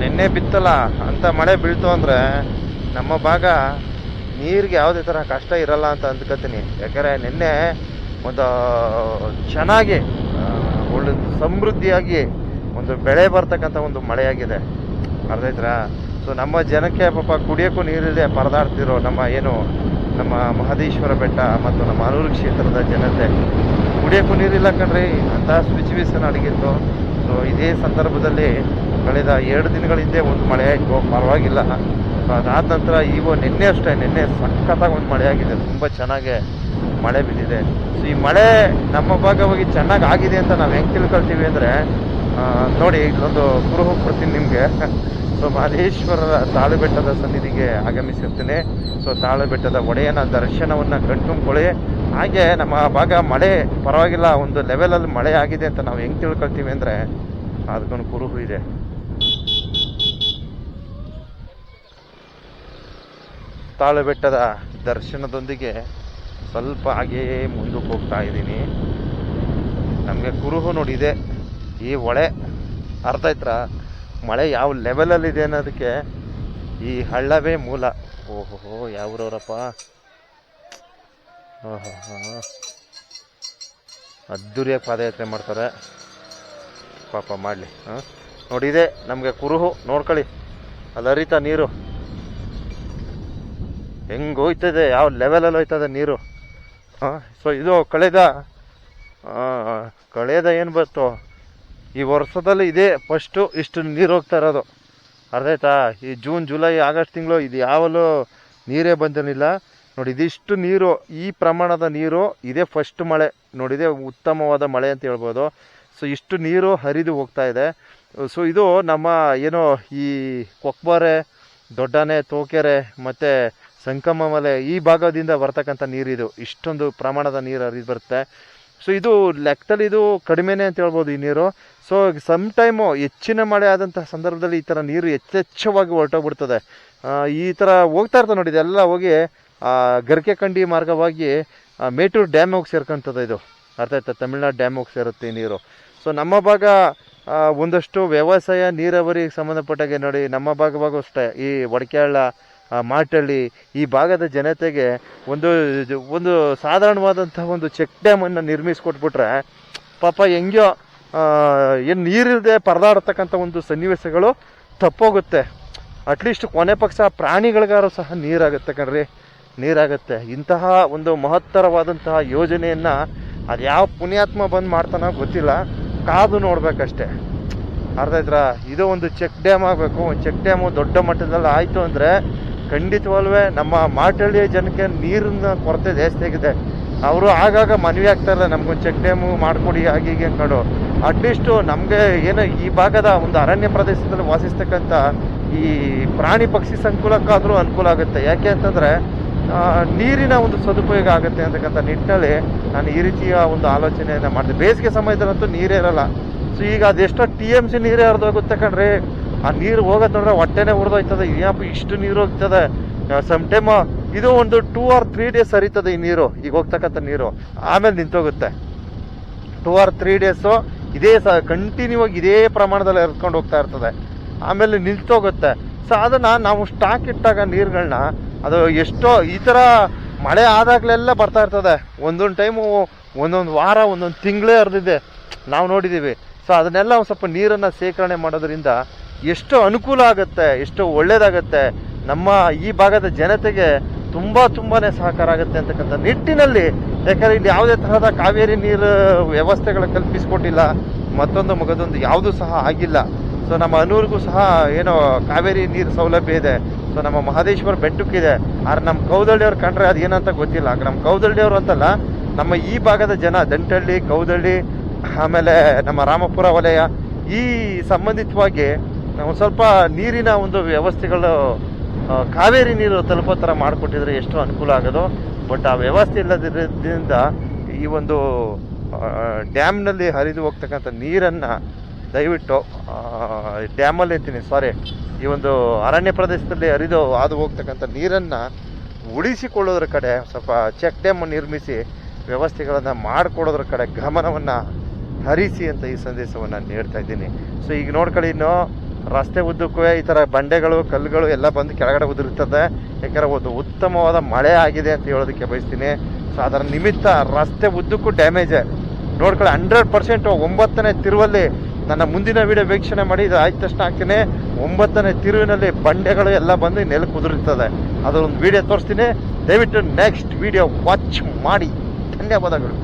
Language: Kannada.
ನಿನ್ನೆ ಬಿತ್ತಲ್ಲ, ಅಂತ ಮಳೆ ಬೀಳ್ತು ಅಂದರೆ ನಮ್ಮ ಭಾಗ ನೀರಿಗೆ ಯಾವುದೇ ಥರ ಕಷ್ಟ ಇರಲ್ಲ ಅಂತ ಅಂದ್ಕೋತೀನಿ. ಯಾಕಂದರೆ ನಿನ್ನೆ ಒಂದು, ಚೆನ್ನಾಗಿ ಒಳ್ಳೆ ಸಮೃದ್ಧಿಯಾಗಿ ಒಂದು ಬೆಳೆ ಬರ್ತಕ್ಕಂಥ ಒಂದು ಮಳೆಯಾಗಿದೆ. ಅರ್ಧೈತ್ರ ಸೊ ನಮ್ಮ ಜನಕ್ಕೆ ಪಾಪ ಕುಡಿಯೋಕ್ಕೂ ನೀರಿಲ್ಲದೆ ಪರದಾಡ್ತಿರೋ ನಮ್ಮ ಏನು, ನಮ್ಮ ಮಹದೇಶ್ವರ ಬೆಟ್ಟ ಮತ್ತು ನಮ್ಮ ಅನೂರು ಕ್ಷೇತ್ರದ ಜನತೆ, ಕುಡಿಯೋಕ್ಕೂ ನೀರಿಲ್ಲ ಕಣ್ರಿ, ಅಂತ ಸಿಚುವೇಶನ್ ಅಡಗಿತ್ತು. ಸೊ ಇದೇ ಸಂದರ್ಭದಲ್ಲಿ ಕಳೆದ ಎರಡು ದಿನಗಳ ಹಿಂದೆ ಒಂದು ಮಳೆ ಆಯಿತು. ಪರವಾಗಿಲ್ಲ. ಅದಾದ ನಂತರ ಈಗ ನಿನ್ನೆ ಅಷ್ಟೇ, ನಿನ್ನೆ ಸಖತ್ತಾಗಿ ಒಂದು ಮಳೆ ಆಗಿದೆ. ತುಂಬ ಚೆನ್ನಾಗೆ ಮಳೆ ಬಿದ್ದಿದೆ. ಸೊ ಈ ಮಳೆ ನಮ್ಮ ಭಾಗವಾಗಿ ಚೆನ್ನಾಗಿ ಆಗಿದೆ ಅಂತ ನಾವು ಹೆಂಗೆ ತಿಳ್ಕೊಳ್ತೀವಿ ಅಂದರೆ ನೋಡಿ, ಇಲ್ಲೊಂದು ಕುರುಹು ಕೊಡ್ತೀನಿ ನಿಮಗೆ. ಸೊ ಮಹದೇಶ್ವರರ ತಾಳು ಬೆಟ್ಟದ ಸನ್ನಿಧಿಗೆ ಆಗಮಿಸಿರ್ತೀನಿ. ಸೊ ತಾಳು ಬೆಟ್ಟದ ಒಡೆಯನ ದರ್ಶನವನ್ನು ಕಣ್ತುಂಬಿಕೊಳ್ಳಿ. ಹಾಗೆ ನಮ್ಮ ಭಾಗ ಮಳೆ, ಪರವಾಗಿಲ್ಲ, ಒಂದು ಲೆವೆಲಲ್ಲಿ ಮಳೆ ಆಗಿದೆ ಅಂತ ನಾವು ಹೆಂಗೆ ತಿಳ್ಕೊಳ್ತೀವಿ ಅಂದರೆ, ಅದಕ್ಕೊಂದು ಕುರುಹು ಇದೆ. ತಾಳು ಬೆಟ್ಟದ ದರ್ಶನದೊಂದಿಗೆ ಸ್ವಲ್ಪ ಹಾಗೆಯೇ ಮುಂದಕ್ಕೆ ಹೋಗ್ತಾ ಇದ್ದೀನಿ. ನಮಗೆ ಕುರುಹು ನೋಡಿದೆ ಈ ಹೊಳೆ, ಅರ್ಥ ಆಯ್ತಾ ಮಳೆ ಯಾವ ಲೆವೆಲಲ್ಲಿದೆ ಅನ್ನೋದಕ್ಕೆ ಈ ಹಳ್ಳವೇ ಮೂಲ. ಓಹೋ ಯಾವ್ರವ್ರಪ್ಪ ಅದ್ದೂರಿಯಾಗಿ ಪಾದಯಾತ್ರೆ ಮಾಡ್ತಾರೆ. ಪಾಪ ಮಾಡಲಿ, ಹಾಂ? ನೋಡಿದೆ ನಮಗೆ ಕುರುಹು, ನೋಡ್ಕೊಳ್ಳಿ. ಅಲ್ಲಿ ನೀರು. ಹೆಂಗೆ ಹೋಯ್ತದೆ, ಯಾವ ಲೆವೆಲಲ್ಲಿ ಹೋಯ್ತದೆ ನೀರು. ಹಾಂ ಸೊ ಇದು ಕಳೆದ ಕಳೆದ ಏನು ಬಂತು? ಈ ವರ್ಷದಲ್ಲಿ ಇದೇ ಫಸ್ಟು ಇಷ್ಟು ನೀರು ಹೋಗ್ತಾ ಇರೋದು. ಅರ್ಧಾಯ್ತಾ ಈ ಜೂನ್ ಜುಲೈ ಆಗಸ್ಟ್ ತಿಂಗಳು ಇದು ಯಾವಲ್ಲೂ ನೀರೇ ಬಂದಿರಲಿಲ್ಲ. ನೋಡಿ, ಇದಿಷ್ಟು ನೀರು, ಈ ಪ್ರಮಾಣದ ನೀರು, ಇದೇ ಫಸ್ಟ್ ಮಳೆ. ನೋಡಿದೆ ಉತ್ತಮವಾದ ಮಳೆ ಅಂತ ಹೇಳ್ಬೋದು. ಸೊ ಇಷ್ಟು ನೀರು ಹರಿದು ಹೋಗ್ತಾ ಇದೆ. ಸೊ ಇದು ನಮ್ಮ, ಏನು, ಈ ಕೊಕ್ಬಾರೆ, ದೊಡ್ಡನೆ, ತೋಕೆರೆ, ಮತ್ತು ಸಂಕಮ ಮಲೆ ಈ ಭಾಗದಿಂದ ಬರ್ತಕ್ಕಂಥ ನೀರಿದು ಇಷ್ಟೊಂದು ಪ್ರಮಾಣದ ನೀರು ಹರಿದು ಬರುತ್ತೆ. ಸೊ ಇದು ಲೆಕ್ಕದಲ್ಲಿ ಇದು ಕಡಿಮೆನೇ ಅಂತ ಹೇಳ್ಬೋದು ಈ ನೀರು. ಸೊ ಸಮ್ ಟೈಮು ಹೆಚ್ಚಿನ ಮಳೆ ಆದಂತಹ ಸಂದರ್ಭದಲ್ಲಿ ಈ ಥರ ನೀರು ಹೆಚ್ಚೆಚ್ಚವಾಗಿ ಹೊರಟೋಗ್ಬಿಡ್ತದೆ. ಈ ಥರ ಹೋಗ್ತಾ ಇರ್ತದೆ ನೋಡಿ, ಇದೆಲ್ಲ ಹೋಗಿ ಗರ್ಕೆ ಕಂಡಿ ಮಾರ್ಗವಾಗಿ ಮೇಟೂರು ಡ್ಯಾಮ್ ಹೋಗಿ ಸೇರ್ಕೊಂತದೆ ಇದು. ಅರ್ಥ ಆಯ್ತಾ? ತಮಿಳ್ನಾಡು ಡ್ಯಾಮ್ ಹೋಗಿ ಸೇರುತ್ತೆ ಈ ನೀರು. ಸೊ ನಮ್ಮ ಭಾಗ ಒಂದಷ್ಟು ವ್ಯವಸಾಯ ನೀರಾವರಿಗೆ ಸಂಬಂಧಪಟ್ಟಾಗೆ ನೋಡಿ, ನಮ್ಮ ಭಾಗವಾಗೂ ಅಷ್ಟೇ. ಈ ಒಡಕೆಹಳ್ಳ ಆ, ಮಾಟಳ್ಳಿ ಈ ಭಾಗದ ಜನತೆಗೆ ಒಂದು ಒಂದು ಸಾಧಾರಣವಾದಂಥ ಒಂದು ಚೆಕ್ ಡ್ಯಾಮನ್ನು ನಿರ್ಮಿಸಿಕೊಟ್ಬಿಟ್ರೆ ಪಾಪ ಹೆಂಗ್ಯೋ ಏನು ನೀರಿಲ್ಲದೆ ಪರದಾಡತಕ್ಕಂಥ ಒಂದು ಸನ್ನಿವೇಶಗಳು ತಪ್ಪೋಗುತ್ತೆ. ಅಟ್ಲೀಸ್ಟ್ ಕೊನೆ ಪಕ್ಷ ಪ್ರಾಣಿಗಳಿಗಾರು ಸಹ ನೀರಾಗುತ್ತೆ ಕಣ್ರಿ. ನೀರಾಗುತ್ತೆ. ಇಂತಹ ಒಂದು ಮಹತ್ತರವಾದಂತಹ ಯೋಜನೆಯನ್ನು ಅದು ಯಾವ ಪುಣ್ಯಾತ್ಮ ಬಂದು ಮಾಡ್ತಾನೋ ಗೊತ್ತಿಲ್ಲ. ಕಾದು ನೋಡಬೇಕಷ್ಟೆ. ಅರ್ಥ ಆಯ್ತಾ ಇದು ಒಂದು ಚೆಕ್ ಡ್ಯಾಮ್ ಆಗಬೇಕು. ಒಂದು ಚೆಕ್ ಡ್ಯಾಮು ದೊಡ್ಡ ಮಟ್ಟದಲ್ಲಿ ಆಯಿತು ಅಂದರೆ ಖಂಡಿತವಾಲ್ವೇ ನಮ್ಮ ಮಾಟಳ್ಳಿಯ ಜನಕ್ಕೆ ನೀರಿನ ಕೊರತೆ ಜಾಸ್ತಿ ಆಗಿದೆ. ಅವರು ಆಗಾಗ ಮನವಿ ಆಗ್ತಾರೆ ನಮಗೊಂದು ಚೆಕ್ ಡ್ಯಾಮು ಮಾಡಿಕೊಡಿ, ಹಾಗೆ ಹೀಗೆ ಅಂದ್ಕೊಂಡು. ಅಟ್ಲೀಸ್ಟು ನಮಗೆ ಏನು ಈ ಭಾಗದ ಒಂದು ಅರಣ್ಯ ಪ್ರದೇಶದಲ್ಲಿ ವಾಸಿಸ್ತಕ್ಕಂಥ ಈ ಪ್ರಾಣಿ ಪಕ್ಷಿ ಸಂಕುಲಕ್ಕಾದರೂ ಅನುಕೂಲ ಆಗುತ್ತೆ. ಯಾಕೆ ಅಂತಂದರೆ ನೀರಿನ ಒಂದು ಸದುಪಯೋಗ ಆಗುತ್ತೆ ಅಂತಕ್ಕಂಥ ನಿಟ್ಟಿನಲ್ಲಿ ನಾನು ಈ ರೀತಿಯ ಒಂದು ಆಲೋಚನೆಯನ್ನು ಮಾಡಿದೆ. ಬೇಸಿಗೆ ಸಮಯದಲ್ಲಂತೂ ನೀರೇ ಇರಲ್ಲ. ಸೊ ಈಗ ಅದೆಷ್ಟೋ ಟಿ ಎಂ ಸಿ ನೀರೇ ಹರಿದೋಗುತ್ತೆ ಕಣ್ರಿ. ಆ ನೀರು ಹೋಗೋದು ನೋಡ್ರೆ ಹೊಟ್ಟೆನೆ ಉರಿದೋಯ್ತದೆ ಏನಪ್ಪ ಇಷ್ಟು ನೀರು ಹೋಗ್ತದೆ. ಸಮ್ ಟೈಮ್ ಇದು ಒಂದು ಟೂ ಆರ್ ತ್ರೀ ಡೇಸ್ ಹರಿತದೆ ಈ ನೀರು, ಈಗ ಹೋಗ್ತಕ್ಕಂಥ ನೀರು. ಆಮೇಲೆ ನಿಂತೋಗುತ್ತೆ. ಟೂ ಆರ್ ತ್ರೀ ಡೇಸು ಇದೇ ಸ ಕಂಟಿನ್ಯೂ ಆಗಿ ಇದೇ ಪ್ರಮಾಣದಲ್ಲಿ ಹರಿದ್ಕೊಂಡು ಹೋಗ್ತಾ ಇರ್ತದೆ. ಆಮೇಲೆ ನಿಲ್ತೋಗುತ್ತೆ. ಸೊ ಅದನ್ನು ನಾವು ಸ್ಟಾಕ್ ಇಟ್ಟಾಗ ನೀರುಗಳನ್ನ ಅದು ಎಷ್ಟೋ, ಈ ಥರ ಮಳೆ ಆದಾಗಲೆಲ್ಲ ಬರ್ತಾ ಇರ್ತದೆ. ಒಂದೊಂದು ಟೈಮು ಒಂದೊಂದು ವಾರ, ಒಂದೊಂದು ತಿಂಗಳೇ ಹರಿದಿದೆ. ನಾವು ನೋಡಿದ್ದೀವಿ ಸೊ ಅದನ್ನೆಲ್ಲ ಒಂದು ಸ್ವಲ್ಪ ನೀರನ್ನು ಶೇಖರಣೆ ಮಾಡೋದ್ರಿಂದ ಎಷ್ಟು ಅನುಕೂಲ ಆಗುತ್ತೆ, ಎಷ್ಟು ಒಳ್ಳೆಯದಾಗತ್ತೆ ನಮ್ಮ ಈ ಭಾಗದ ಜನತೆಗೆ ತುಂಬ ತುಂಬಾ ಸಹಕಾರ ಆಗುತ್ತೆ ಅಂತಕ್ಕಂಥ ನಿಟ್ಟಿನಲ್ಲಿ. ಯಾಕಂದರೆ ಇಲ್ಲಿ ಯಾವುದೇ ತರಹದ ಕಾವೇರಿ ನೀರು ವ್ಯವಸ್ಥೆಗಳ ಕಲ್ಪಿಸಿಕೊಟ್ಟಿಲ್ಲ, ಮತ್ತೊಂದು ಮಗದೊಂದು ಯಾವುದೂ ಸಹ ಆಗಿಲ್ಲ. ಸೊ ನಮ್ಮ ಅನೂರಿಗೂ ಸಹ ಏನೋ ಕಾವೇರಿ ನೀರು ಸೌಲಭ್ಯ ಇದೆ. ಸೊ ನಮ್ಮ ಮಹದೇಶ್ವರ ಬೆಟ್ಟಕ್ಕಿದೆ ಆದ್ರೆ ನಮ್ಮ ಕೌದಳ್ಳಿಯವ್ರು ಕಂಡ್ರೆ ಅದು ಏನಂತ ಗೊತ್ತಿಲ್ಲ. ನಮ್ಮ ಕೌದಳ್ಳಿಯವರು ಅಂತಲ್ಲ, ನಮ್ಮ ಈ ಭಾಗದ ಜನ, ದಂಟಳ್ಳಿ, ಕೌದಳ್ಳಿ, ಆಮೇಲೆ ನಮ್ಮ ರಾಮಪುರ ವಲಯ, ಈ ಸಂಬಂಧಿತವಾಗಿ ನಾವು ಸ್ವಲ್ಪ ನೀರಿನ ಒಂದು ವ್ಯವಸ್ಥೆಗಳು ಕಾವೇರಿ ನೀರು ತಲುಪೋ ಥರ ಮಾಡಿಕೊಟ್ಟಿದ್ರೆ ಎಷ್ಟು ಅನುಕೂಲ ಆಗೋದು. ಬಟ್ ಆ ವ್ಯವಸ್ಥೆ ಇಲ್ಲದಿರೋದ್ರಿಂದ ಈ ಒಂದು ಡ್ಯಾಮ್ನಲ್ಲಿ ಹರಿದು ಹೋಗ್ತಕ್ಕಂಥ ನೀರನ್ನು ದಯವಿಟ್ಟು ಡ್ಯಾಮಲ್ಲಿ ಅಂತೀನಿ ಸಾರಿ ಈ ಒಂದು ಅರಣ್ಯ ಪ್ರದೇಶದಲ್ಲಿ ಹರಿದು ಹಾದು ಹೋಗ್ತಕ್ಕಂಥ ನೀರನ್ನು ಉಳಿಸಿಕೊಳ್ಳೋದ್ರ ಕಡೆ ಸ್ವಲ್ಪ ಚೆಕ್ ಡ್ಯಾಮ್ ನಿರ್ಮಿಸಿ ವ್ಯವಸ್ಥೆಗಳನ್ನು ಮಾಡಿಕೊಡೋದ್ರ ಕಡೆ ಗಮನವನ್ನು ಹರಿಸಿ ಅಂತ ಈ ಸಂದೇಶವನ್ನು ನೀಡ್ತಾ ಇದ್ದೀನಿ. ಸೊ ಈಗ ನೋಡ್ಕೊಳ್ಳಿ, ಇನ್ನು ರಸ್ತೆ ಉದ್ದಕ್ಕೂ ಈ ಥರ ಬಂಡೆಗಳು, ಕಲ್ಲುಗಳು ಎಲ್ಲ ಬಂದು ಕೆಳಗಡೆ ಉದುರುತ್ತದೆ ಯಾಕಂದರೆ ಒಂದು ಉತ್ತಮವಾದ ಮಳೆ ಆಗಿದೆ ಅಂತ ಹೇಳೋದಕ್ಕೆ ಬಯಸ್ತೀನಿ. ಸೊ ಅದರ ನಿಮಿತ್ತ ರಸ್ತೆ ಉದ್ದಕ್ಕೂ ಡ್ಯಾಮೇಜ್ ನೋಡ್ಕೊಳ್ಳಿ ಹಂಡ್ರೆಡ್ ಪರ್ಸೆಂಟ್ ಒಂಬತ್ತನೇ ತಿರುವಲ್ಲಿ ನನ್ನ ಮುಂದಿನ ವೀಡಿಯೋ ವೀಕ್ಷಣೆ ಮಾಡಿ, ಇದು ಆಯ್ತು ತಕ್ಷಣ ಹಾಕ್ತೀನಿ. ಒಂಬತ್ತನೇ ತಿರುವಿನಲ್ಲಿ ಬಂಡೆಗಳು ಎಲ್ಲ ಬಂದು ನೆಲಕ್ಕೆ ಉದುರುತ್ತದೆ ಅದೊಂದು ವೀಡಿಯೋ ತೋರಿಸ್ತೀನಿ. ದಯವಿಟ್ಟು ನೆಕ್ಸ್ಟ್ ವೀಡಿಯೋ ವಾಚ್ ಮಾಡಿ. ಧನ್ಯವಾದಗಳು.